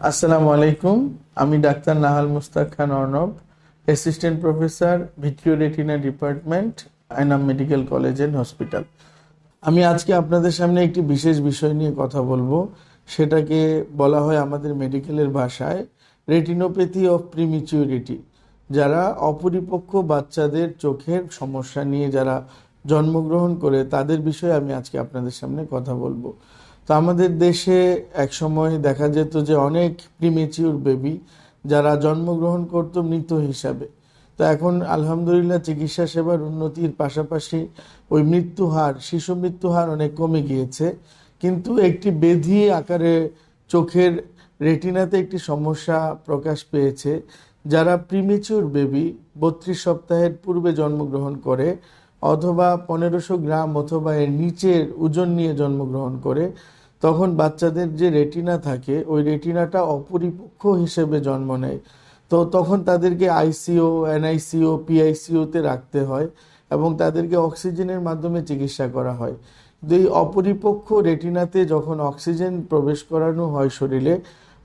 আসসালামু আলাইকুম, আমি doctor Nahal Mushtaq Khan Arnab assistant professor vitreo retina department আইনাম মেডিকেল কলেজ অ্যান্ড হসপিটাল আমি আজকে আপনাদের সামনে একটি বিশেষ বিষয় নিয়ে কথা বলব। সেটাকে বলা হয় আমাদের মেডিকেলের ভাষায় রেটিনোপ্যাথি অফ প্রিমিচিউরিটি যারা অপরিপক্ক বাচ্চাদের চোখের সমস্যা নিয়ে যারা জন্মগ্রহণ করে, তাদের বিষয়ে আমি আজকে আপনাদের সামনে কথা বলব। তো আমাদের দেশে একসময় দেখা যেত যে অনেক প্রিমেচিউর বেবি যারা জন্মগ্রহণ করত মৃত হিসাবে। তো এখন আলহামদুলিল্লাহ চিকিৎসা সেবার উন্নতির পাশাপাশি ওই মৃত্যু হার, শিশু মৃত্যু হার অনেক কমে গিয়েছে। কিন্তু একটি বেধি আকারে চোখের রেটিনাতে একটি সমস্যা প্রকাশ পেয়েছে। যারা প্রিমেচিউর বেবি বত্রিশ সপ্তাহের পূর্বে জন্মগ্রহণ করে অথবা পনেরোশো গ্রাম অথবা এর নিচের ওজন নিয়ে জন্মগ্রহণ করে তখন বাচ্চাদের যে রেটিনা থাকে, ওই রেটিনাটা অপরিপক্ষ হিসেবে জন্ম নেয়। তো তখন তাদেরকে আইসিও এনআইসিও পিআইসিওতে রাখতে হয় এবং তাদেরকে অক্সিজেনের মাধ্যমে চিকিৎসা করা হয়। এই অপরিপক্ষ রেটিনাতে যখন অক্সিজেন প্রবেশ করানো হয় শরীরে,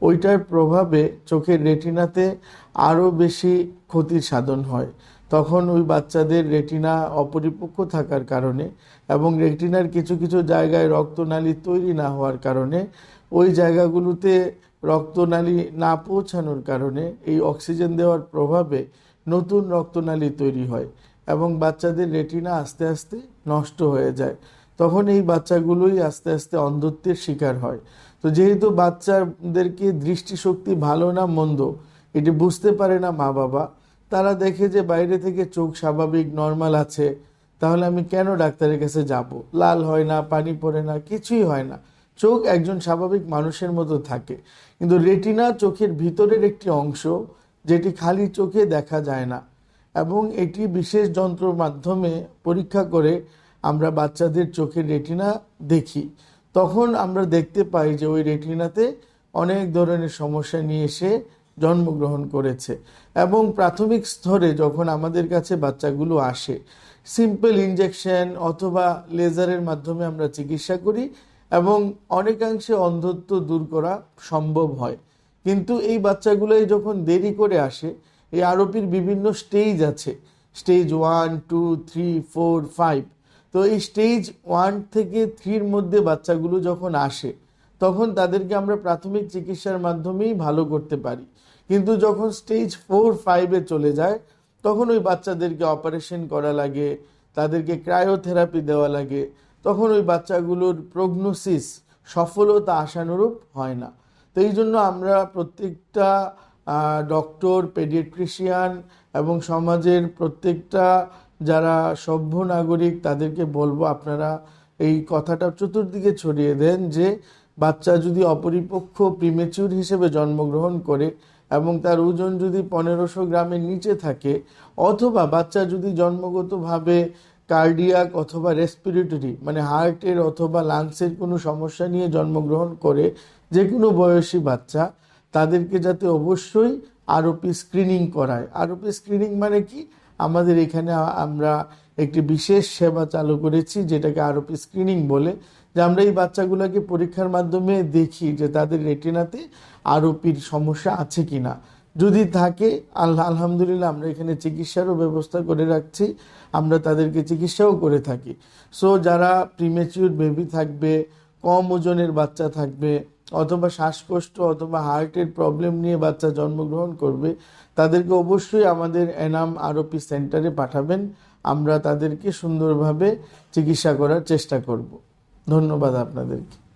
ওইটার প্রভাবে চোখের রেটিনাতে আরও বেশি ক্ষতির সাধন হয়। তখন ওই বাচ্চাদের রেটিনা অপরিপক্ক থাকার কারণে এবং রেটিনার কিছু কিছু জায়গায় রক্তনালী তৈরি না হওয়ার কারণে ওই জায়গাগুলোতে রক্তনালী না পৌঁছানোর কারণে এই অক্সিজেন দেওয়ার প্রভাবে নতুন রক্তনালী তৈরি হয় এবং বাচ্চাদের রেটিনা আস্তে আস্তে নষ্ট হয়ে যায়। তখন এই বাচ্চাগুলোই আস্তে আস্তে অন্ধত্বের শিকার হয়। তো যেহেতু বাচ্চাদেরকে দৃষ্টিশক্তি ভালো না মন্দ, এটি বুঝতে পারে না মা বাবা তারা দেখে যে বাইরে থেকে চোখ স্বাভাবিক নর্মাল আছে, তাহলে আমি কেন ডাক্তারের কাছে যাব? লাল হয় না, পানি পড়ে না, কিছুই হয় না। চোখ একজন স্বাভাবিক মানুষের মতো থাকে। কিন্তু রেটিনা চোখের ভিতরের একটি অংশ, যেটি খালি চোখে দেখা যায় না। এবং এটি বিশেষ যন্ত্রের মাধ্যমে পরীক্ষা করে আমরা বাচ্চাদের চোখের রেটিনা দেখি। তখন আমরা দেখতে পাই যে ওই রেটিনাতে অনেক ধরনের সমস্যা নিয়ে এসে জন্মগ্রহণ করেছে। এবং প্রাথমিক স্তরে যখন আমাদের কাছে বাচ্চাগুলো আসে সিম্পল ইনজেকশন অথবা লেজারের মাধ্যমে আমরা চিকিৎসা করি এবং অনেকাংশে অন্ধত্ব দূর করা সম্ভব হয়। কিন্তু এই বাচ্চাগুলোই যখন দেরি করে আসে, এই আরোপির বিভিন্ন স্টেজ আছে। Stage one two three four five তো এই স্টেজ ওয়ান থেকে থ্রির মধ্যে বাচ্চাগুলো যখন আসে তখন তাদেরকে আমরা প্রাথমিক চিকিৎসার মাধ্যমেই ভালো করতে পারি। কিন্তু যখন স্টেজ ফোর ফাইভে চলে যায়, তখন ওই বাচ্চাদেরকে অপারেশন করা লাগে, তাদেরকে ক্রায়োথেরাপি দেওয়া লাগে, তখন ওই বাচ্চাগুলোর প্রগনোসিস সফলতা আশানুরূপ হয় না। তো এই জন্য আমরা প্রত্যেকটা ডক্টর পেডিয়াট্রিশিয়ান এবং সমাজের প্রত্যেকটা যারা সভ্য নাগরিক তাদেরকে বলব আপনারা এই কথাটা চতুর্দিকে ছড়িয়ে দেন যে বাচ্চা যদি অপরিপক্ষ প্রিমেচুর হিসেবে জন্মগ্রহণ করে এবং তার ওজন যদি পনেরোশো গ্রামের নিচে থাকে, অথবা বাচ্চা যদি জন্মগতভাবে কার্ডিয়াক অথবা রেসপিরেটরি মানে হার্টের অথবা লাংসের কোনো সমস্যা নিয়ে জন্মগ্রহণ করে যে কোনো বয়সী বাচ্চা, তাদেরকে যাতে অবশ্যই আরোপি স্ক্রিনিং করায়। আরোপি স্ক্রিনিং মানে কি? আমাদের এখানে আমরা একটি বিশেষ সেবা চালু করেছি, যেটাকে আরোপি স্ক্রিনিং বলে। যে আমরা এই বাচ্চাগুলোকে পরীক্ষার মাধ্যমে দেখি যে তাদের রেটিনাতে আরোপির সমস্যা আছে কি না যদি থাকে আল্লাহ আলহামদুলিল্লাহ আমরা এখানে চিকিৎসারও ব্যবস্থা করে রাখছি, আমরা তাদেরকে চিকিৎসাও করে থাকি। সো যারা প্রিমেচিউর বেবি থাকবে, কম ওজনের বাচ্চা থাকবে, অথবা শ্বাসকষ্ট অথবা হার্টের প্রবলেম নিয়ে বাচ্চা জন্মগ্রহণ করবে, তাদেরকে অবশ্যই আমাদের এনাম আরোপি সেন্টারে পাঠাবেন। আমরা তাদেরকে সুন্দরভাবে চিকিৎসা করার চেষ্টা করব। ধন্যবাদ আপনাদেরকে।